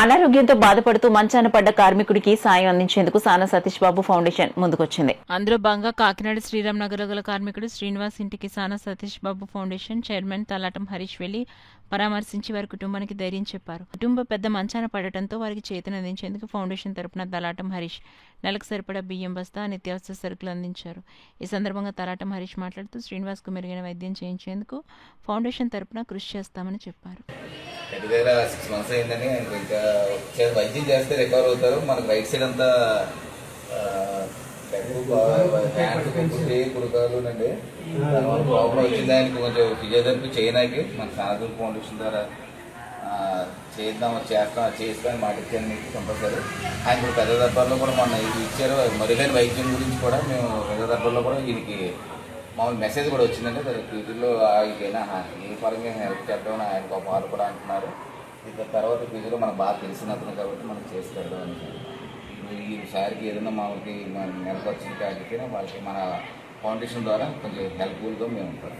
అనారోగ్యంతో బాధపడుతూ మంచాన పడ్డ కార్మికుడికి సాయం అందించేందుకు సానా సతీష్ బాబు ఫౌండేషన్ ముందుకొచ్చింది. అందులో భాగంగా కాకినాడ శ్రీరామ్ నగర్ గల కార్మికుడు శ్రీనివాస్ ఇంటికి సానా సతీష్ బాబు ఫౌండేషన్ చైర్మన్ తలాటం హరీష్ వెళ్ళి పరామర్శించి వారి కుటుంబానికి ధైర్యం చెప్పారు. కుటుంబ పెద్ద మంచాన పడటంతో వారికి చేతన అందించేందుకు ఫౌండేషన్ తరపున తలాటం హరీష్ నెలకు సరిపడా బియ్యం బస్తా నిత్యావసర సరుకులు అందించారు. ఈ సందర్భంగా తలాటం హరీష్ మాట్లాడుతూ శ్రీనివాస్కు మెరుగైన వైద్యం చేయించేందుకు ఫౌండేషన్ తరపున కృషి చేస్తామని చెప్పారు. దగ్గర దగ్గర సిక్స్ మంత్స్ అయిందని ఇంకా వైద్యం చేస్తే రికవర్ అవుతారు. మనకు రైట్ సైడ్ అంతా హ్యాండ్ కుట్టి కుడుకాలు అండి ప్రాబ్లం వచ్చింది ఆయనకి కొంచెం ఫిజియోథెరపీ చేయడానికి. మన సానదుల్ ఫౌండేషన్ ద్వారా చేద్దాం చేస్తాం చేస్తాం మాట మీకు కంపల్సరీ ఆయన ఇప్పుడు పెద్ద దర్బార్లో కూడా మొన్న ఇది ఇచ్చారు. మరుగైన వైద్యం గురించి కూడా మేము పెద్ద దర్బార్లో కూడా వీరికి మామూలు మెసేజ్ కూడా వచ్చిందంటే దాని ఫ్యూచర్లో ఆయనకైనా ఏ పరంగా హెల్ప్ చేద్దామని ఆయన ఒక పాలు కూడా అంటున్నారు. ఇక తర్వాత ఫ్యూచర్లో మనకు బాగా తెలిసిన అతను కాబట్టి మనం చేసి పెడదాం ఈసారికి ఈ ఏదైనా మామూలుకి మన నెలకు వచ్చిన కాకపోతే వాళ్ళకి మన ఫౌండేషన్ ద్వారా కొంచెం హెల్ప్ఫుల్గా మేము ఉంటాం.